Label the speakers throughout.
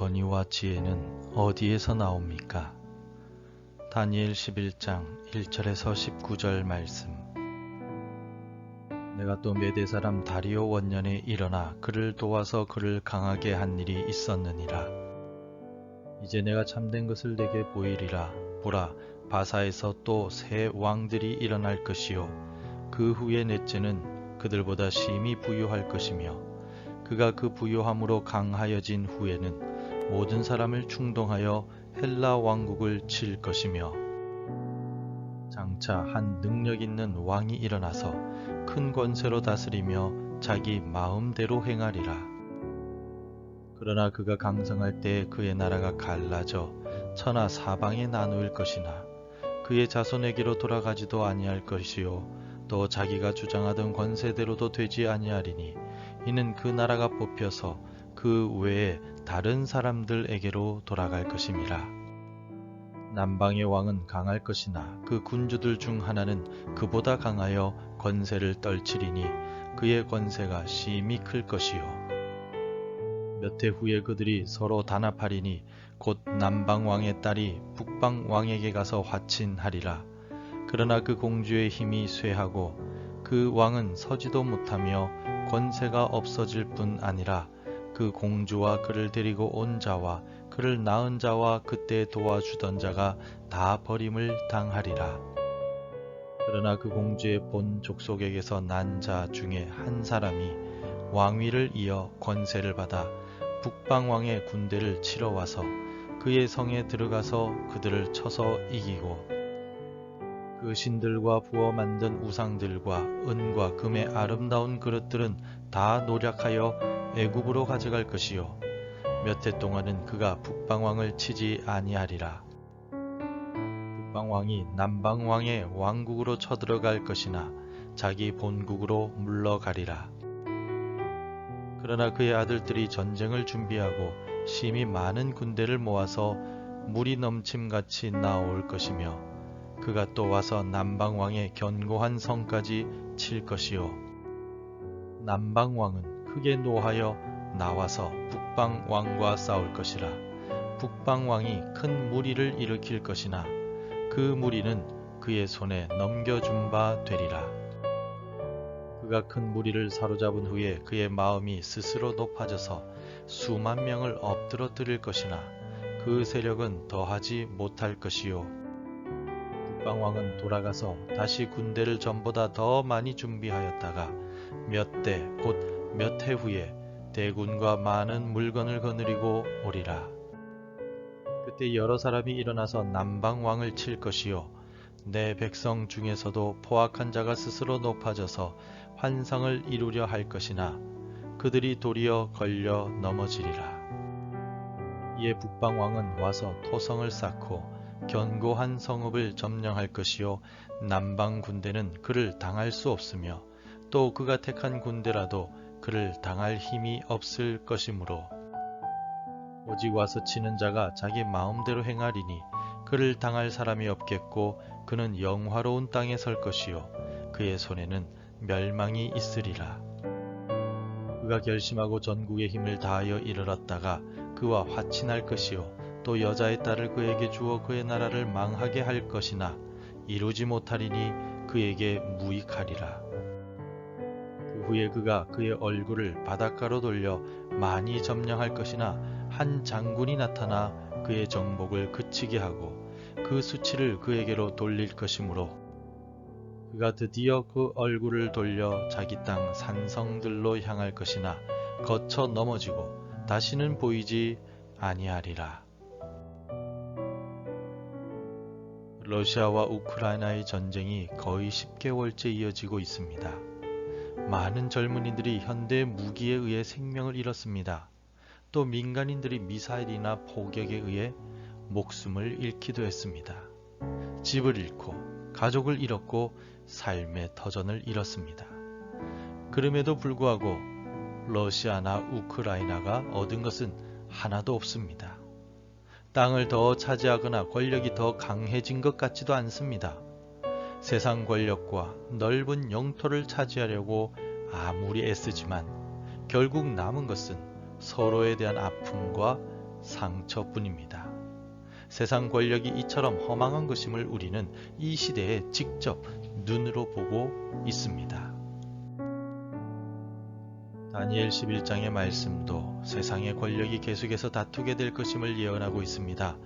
Speaker 1: 권위와 지혜는 어디에서 나옵니까? 다니엘 11장 1절에서 19절 말씀 내가 또 메대 사람 다리오 원년에 일어나 그를 도와서 그를 강하게 한 일이 있었느니라. 이제 내가 참된 것을 내게 보이리라. 보라, 바사에서 또 새 왕들이 일어날 것이요. 그 후에 넷째는 그들보다 심히 부유할 것이며 그가 그 부유함으로 강하여진 후에는 모든 사람을 충동하여 헬라 왕국을 칠 것이며 장차 한 능력 있는 왕이 일어나서 큰 권세로 다스리며 자기 마음대로 행하리라. 그러나 그가 강성할 때 그의 나라가 갈라져 천하 사방에 나누일 것이나 그의 자손에게로 돌아가지도 아니할 것이요 또 자기가 주장하던 권세대로도 되지 아니하리니 이는 그 나라가 뽑혀서 그 외에 다른 사람들에게로 돌아갈 것임이라. 남방의 왕은 강할 것이나 그 군주들 중 하나는 그보다 강하여 권세를 떨치리니 그의 권세가 심히 클 것이요. 몇 해 후에 그들이 서로 단합하리니 곧 남방 왕의 딸이 북방 왕에게 가서 화친하리라. 그러나 그 공주의 힘이 쇠하고 그 왕은 서지도 못하며 권세가 없어질 뿐 아니라 그 공주와 그를 데리고 온 자와 그를 낳은 자와 그때 도와주던 자가 다 버림을 당하리라. 그러나 그 공주의 본 족속에게서 난 자 중에 한 사람이 왕위를 이어 권세를 받아 북방 왕의 군대를 치러 와서 그의 성에 들어가서 그들을 쳐서 이기고 그 신들과 부어 만든 우상들과 은과 금의 아름다운 그릇들은 다 노력하여 애굽으로 가져갈 것이요. 몇 해 동안은 그가 북방왕을 치지 아니하리라. 북방왕이 남방왕의 왕국으로 쳐들어갈 것이나 자기 본국으로 물러가리라. 그러나 그의 아들들이 전쟁을 준비하고 심히 많은 군대를 모아서 물이 넘침같이 나올 것이며 그가 또 와서 남방왕의 견고한 성까지 칠 것이요. 남방왕은 크게 노하여 나와서 북방왕과 싸울 것이라. 북방왕이 큰 무리를 일으킬 것이나 그 무리는 그의 손에 넘겨준 바 되리라. 그가 큰 무리를 사로잡은 후에 그의 마음이 스스로 높아져서 수만 명을 엎드러뜨릴 것이나 그 세력은 더하지 못할 것이요 북방왕은 돌아가서 다시 군대를 전보다 더 많이 준비하였다가 몇 대 곧 몇 해 후에 대군과 많은 물건을 거느리고 오리라. 그때 여러 사람이 일어나서 남방왕을 칠 것이요 내 백성 중에서도 포악한 자가 스스로 높아져서 환상을 이루려 할 것이나 그들이 도리어 걸려 넘어지리라. 이에 북방왕은 와서 토성을 쌓고 견고한 성읍을 점령할 것이요 남방 군대는 그를 당할 수 없으며 또 그가 택한 군대라도 그를 당할 힘이 없을 것이므로. 오직 와서 치는 자가 자기 마음대로 행하리니 그를 당할 사람이 없겠고 그는 영화로운 땅에 설 것이요 그의 손에는 멸망이 있으리라. 그가 결심하고 전국의 힘을 다하여 이르렀다가 그와 화친할 것이요 또 여자의 딸을 그에게 주어 그의 나라를 망하게 할 것이나 이루지 못하리니 그에게 무익하리라 후에 그가 그의 얼굴을 바닷가로 돌려 많이 점령할 것이나 한 장군이 나타나 그의 정복을 그치게 하고 그 수치를 그에게로 돌릴 것이므로 그가 드디어 그 얼굴을 돌려 자기 땅 산성들로 향할 것이나 거쳐 넘어지고 다시는 보이지 아니하리라. 러시아와 우크라이나의 전쟁이 거의 10개월째 이어지고 있습니다. 많은 젊은이들이 현대 무기에 의해 생명을 잃었습니다. 또 민간인들이 미사일이나 폭격에 의해 목숨을 잃기도 했습니다. 집을 잃고 가족을 잃었고 삶의 터전을 잃었습니다. 그럼에도 불구하고 러시아나 우크라이나가 얻은 것은 하나도 없습니다. 땅을 더 차지하거나 권력이 더 강해진 것 같지도 않습니다. 세상 권력과 넓은 영토를 차지하려고 아무리 애쓰지만 결국 남은 것은 서로에 대한 아픔과 상처뿐입니다. 세상 권력이 이처럼 허망한 것임을 우리는 이 시대에 직접 눈으로 보고 있습니다. 다니엘 11장의 말씀도 세상의 권력이 계속해서 다투게 될 것임을 예언하고 있습니다.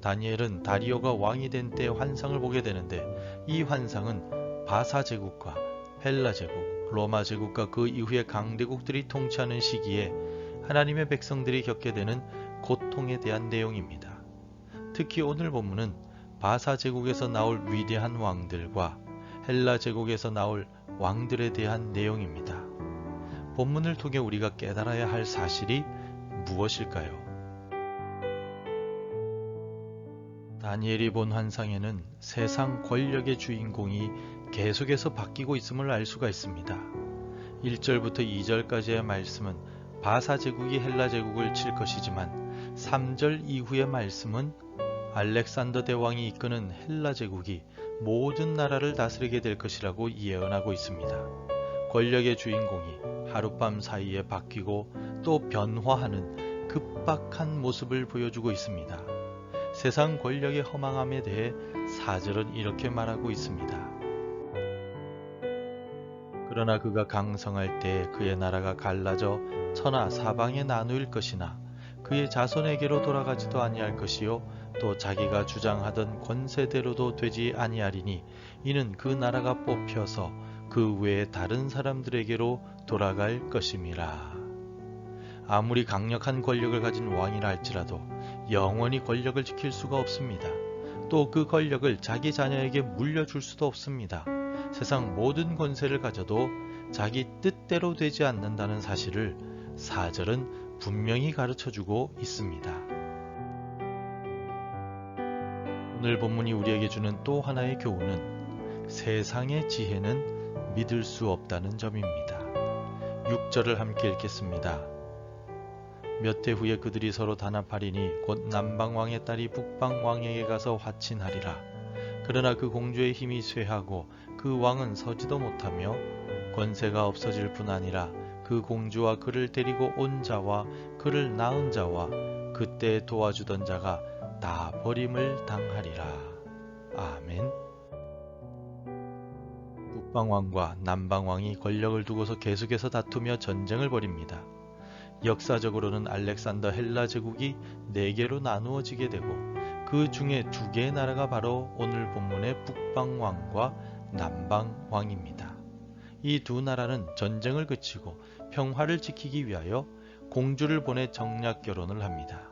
Speaker 1: 다니엘은 다리오가 왕이 된 때 환상을 보게 되는데 이 환상은 바사 제국과 헬라 제국, 로마 제국과 그 이후의 강대국들이 통치하는 시기에 하나님의 백성들이 겪게 되는 고통에 대한 내용입니다. 특히 오늘 본문은 바사 제국에서 나올 위대한 왕들과 헬라 제국에서 나올 왕들에 대한 내용입니다. 본문을 통해 우리가 깨달아야 할 사실이 무엇일까요? 다니엘이 본 환상에는 세상 권력의 주인공이 계속해서 바뀌고 있음을 알 수가 있습니다. 1절부터 2절까지의 말씀은 바사 제국이 헬라 제국을 칠 것이지만 3절 이후의 말씀은 알렉산더 대왕이 이끄는 헬라 제국이 모든 나라를 다스리게 될 것이라고 예언하고 있습니다. 권력의 주인공이 하룻밤 사이에 바뀌고 또 변화하는 급박한 모습을 보여주고 있습니다. 세상 권력의 허망함에 대해 사절은 이렇게 말하고 있습니다. 그러나 그가 강성할 때 그의 나라가 갈라져 천하 사방에 나누일 것이나 그의 자손에게로 돌아가지도 아니할 것이요 또 자기가 주장하던 권세대로도 되지 아니하리니 이는 그 나라가 뽑혀서 그 외에 다른 사람들에게로 돌아갈 것임이라. 아무리 강력한 권력을 가진 왕이라 할지라도 영원히 권력을 지킬 수가 없습니다. 또 그 권력을 자기 자녀에게 물려줄 수도 없습니다. 세상 모든 권세를 가져도 자기 뜻대로 되지 않는다는 사실을 사절은 분명히 가르쳐 주고 있습니다. 오늘 본문이 우리에게 주는 또 하나의 교훈은 세상의 지혜는 믿을 수 없다는 점입니다. 6절을 함께 읽겠습니다. 몇 해 후에 그들이 서로 단합하리니 곧 남방왕의 딸이 북방왕에게 가서 화친하리라. 그러나 그 공주의 힘이 쇠하고 그 왕은 서지도 못하며 권세가 없어질 뿐 아니라 그 공주와 그를 데리고 온 자와 그를 낳은 자와 그때 도와주던 자가 다 버림을 당하리라. 아멘. 북방왕과 남방왕이 권력을 두고서 계속해서 다투며 전쟁을 벌입니다. 역사적으로는 알렉산더 헬라 제국이 네 개로 나누어지게 되고 그 중에 두 개의 나라가 바로 오늘 본문의 북방왕과 남방왕입니다. 이 두 나라는 전쟁을 그치고 평화를 지키기 위하여 공주를 보내 정략 결혼을 합니다.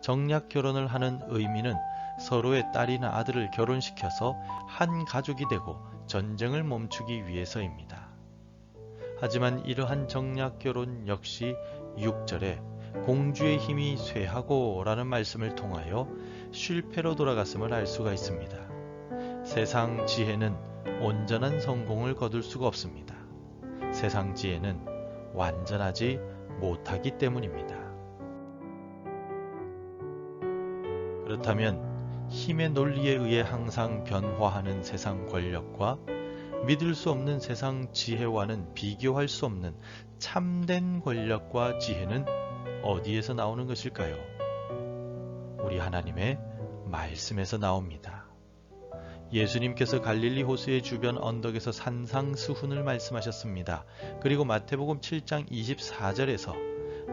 Speaker 1: 정략 결혼을 하는 의미는 서로의 딸이나 아들을 결혼시켜서 한 가족이 되고 전쟁을 멈추기 위해서입니다. 하지만 이러한 정략 결혼 역시 6절에 공주의 힘이 쇠하고 라는 말씀을 통하여 실패로 돌아갔음을 알 수가 있습니다. 세상 지혜는 온전한 성공을 거둘 수가 없습니다. 세상 지혜는 완전하지 못하기 때문입니다. 그렇다면 힘의 논리에 의해 항상 변화하는 세상 권력과 믿을 수 없는 세상 지혜와는 비교할 수 없는 참된 권력과 지혜는 어디에서 나오는 것일까요? 우리 하나님의 말씀에서 나옵니다. 예수님께서 갈릴리 호수의 주변 언덕에서 산상수훈을 말씀하셨습니다. 그리고 마태복음 7장 24절에서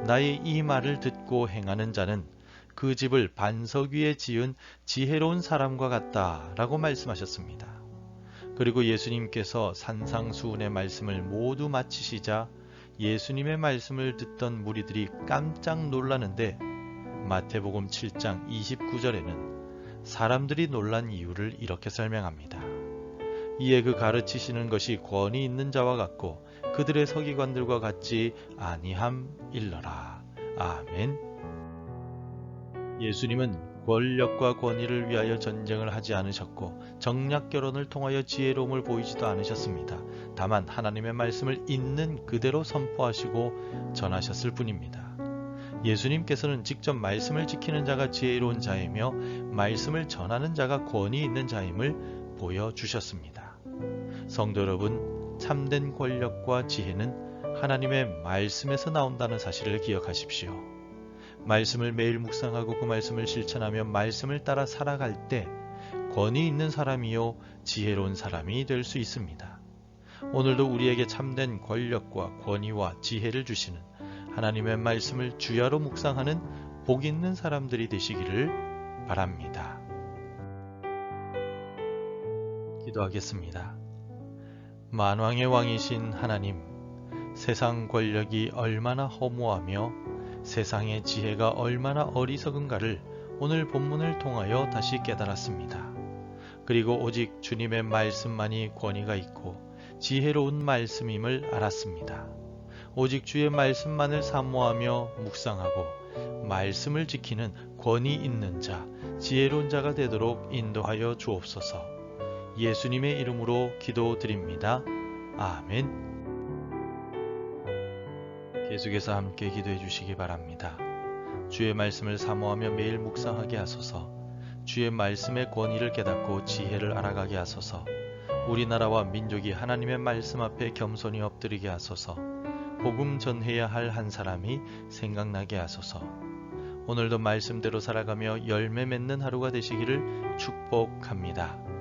Speaker 1: 나의 이 말을 듣고 행하는 자는 그 집을 반석 위에 지은 지혜로운 사람과 같다 라고 말씀하셨습니다. 그리고 예수님께서 산상수훈의 말씀을 모두 마치시자 예수님의 말씀을 듣던 무리들이 깜짝 놀라는데 마태복음 7장 29절에는 사람들이 놀란 이유를 이렇게 설명합니다. 이에 그 가르치시는 것이 권위 있는 자와 같고 그들의 서기관들과 같지 아니함 일러라. 아멘. 예수님은 권력과 권위를 위하여 전쟁을 하지 않으셨고 정략 결혼을 통하여 지혜로움을 보이지도 않으셨습니다. 다만 하나님의 말씀을 있는 그대로 선포하시고 전하셨을 뿐입니다. 예수님께서는 직접 말씀을 지키는 자가 지혜로운 자이며 말씀을 전하는 자가 권위 있는 자임을 보여주셨습니다. 성도 여러분, 참된 권력과 지혜는 하나님의 말씀에서 나온다는 사실을 기억하십시오. 말씀을 매일 묵상하고 그 말씀을 실천하며 말씀을 따라 살아갈 때 권위 있는 사람이요 지혜로운 사람이 될 수 있습니다. 오늘도 우리에게 참된 권력과 권위와 지혜를 주시는 하나님의 말씀을 주야로 묵상하는 복 있는 사람들이 되시기를 바랍니다. 기도하겠습니다. 만왕의 왕이신 하나님, 세상 권력이 얼마나 허무하며 세상의 지혜가 얼마나 어리석은가를 오늘 본문을 통하여 다시 깨달았습니다. 그리고 오직 주님의 말씀만이 권위가 있고 지혜로운 말씀임을 알았습니다. 오직 주의 말씀만을 사모하며 묵상하고 말씀을 지키는 권위 있는 자, 지혜로운 자가 되도록 인도하여 주옵소서. 예수님의 이름으로 기도드립니다. 아멘. 계속해서 함께 기도해 주시기 바랍니다. 주의 말씀을 사모하며 매일 묵상하게 하소서. 주의 말씀의 권위를 깨닫고 지혜를 알아가게 하소서. 우리나라와 민족이 하나님의 말씀 앞에 겸손히 엎드리게 하소서. 복음 전해야 할 한 사람이 생각나게 하소서. 오늘도 말씀대로 살아가며 열매 맺는 하루가 되시기를 축복합니다.